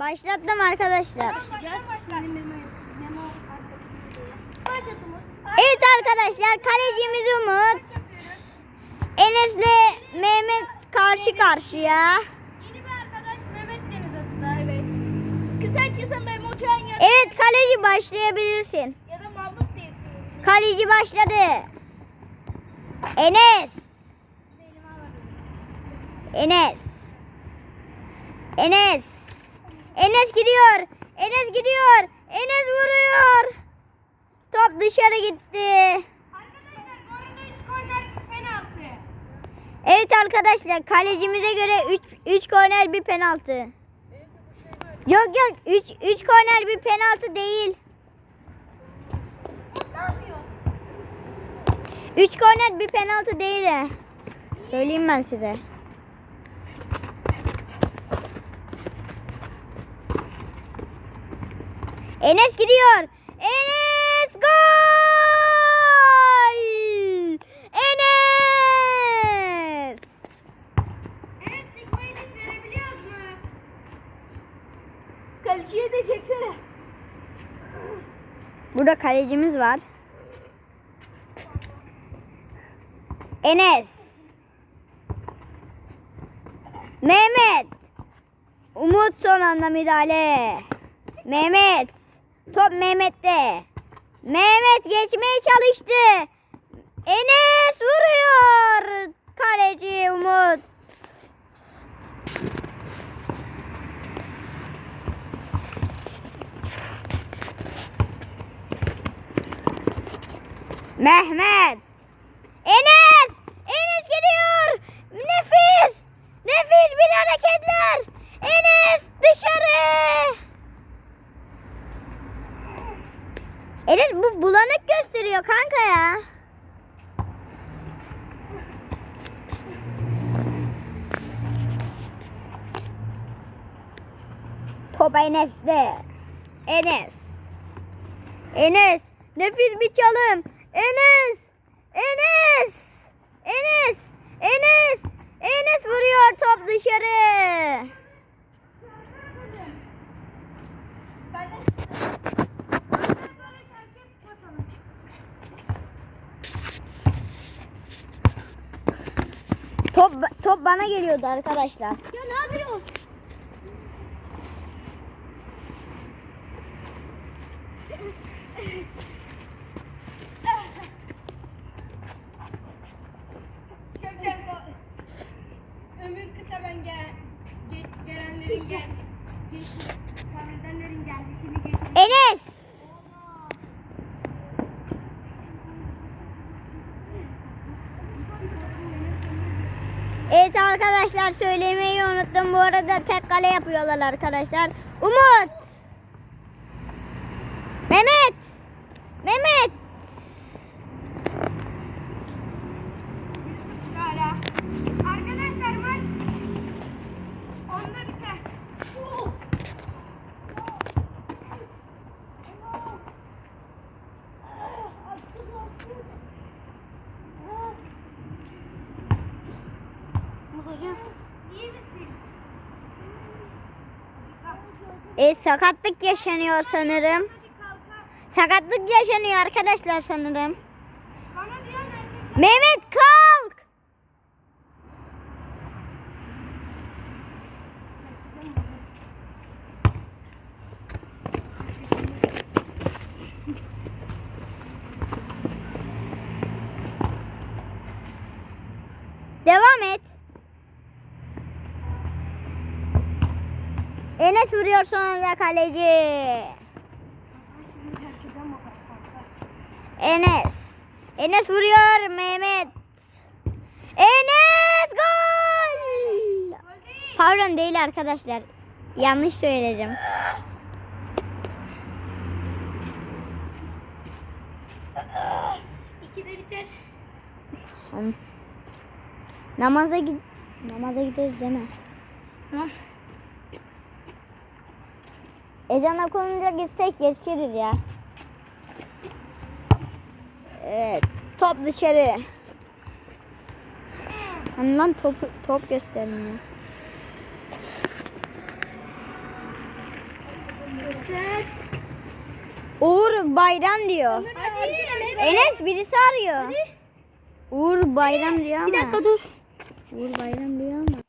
Başlattım arkadaşlar. Evet arkadaşlar kalecimiz Umut. Enes'le Mehmet karşı karşıya. Evet. Kaleci başlayabilirsin. Kaleci başladı. Enes. Enes. Enes. Enes gidiyor. Enes gidiyor. Enes vuruyor. Top dışarı gitti. Arkadaşlar bu arada 3 korner penaltı. Evet arkadaşlar kalecimize göre 3 3 korner bir penaltı. Yok yok 3 3 korner bir penaltı değil. Ne yapıyor? 3 korner bir penaltı değil. Söyleyeyim ben size. Enes gidiyor. Enes gol! Enes! Kaleciye de çeksene. Burada kalecimiz var. Enes. Mehmet. Umut son anda müdahale. Mehmet. Top Mehmet'te. Mehmet geçmeye çalıştı. Enes vuruyor. Kaleci Umut. Mehmet. Enes gidiyor. Nefis. Nefis bir hareketler. Enes dışarı. Enes bu bulanık gösteriyor kanka ya. Top Enes'te. Enes. Enes. Nefis bir çalım. Enes. Enes. Enes. Enes. Enes vuruyor top dışarı. Top top bana geliyordu arkadaşlar. Ömür. Enes. Evet arkadaşlar söylemeyi unuttum. Bu arada tek kale yapıyorlar arkadaşlar. Umut. Mehmet. Mehmet. Arkadaşlar maç onda biter. E, sakatlık yaşanıyor sanırım. Sakatlık yaşanıyor arkadaşlar sanırım. Mehmet kalk. Devam et. Enes vuruyor son anda kaleci. Enes. Enes vuruyor Mehmet. Enes gol. Pardon değil arkadaşlar. Yanlış söyledim. İkide biter. Hmm. Namaza git namaza gideriz mi? Tamam. Ezan okununca gitsek yetişiriz ya. Evet. Top dışarı. Hani lan top, top göstermiyor. Göster. Uğur Bayram diyor. Hadi. Enes birisi arıyor. Uğur Bayram diyor ama. Bir dakika dur. Uğur Bayram diyor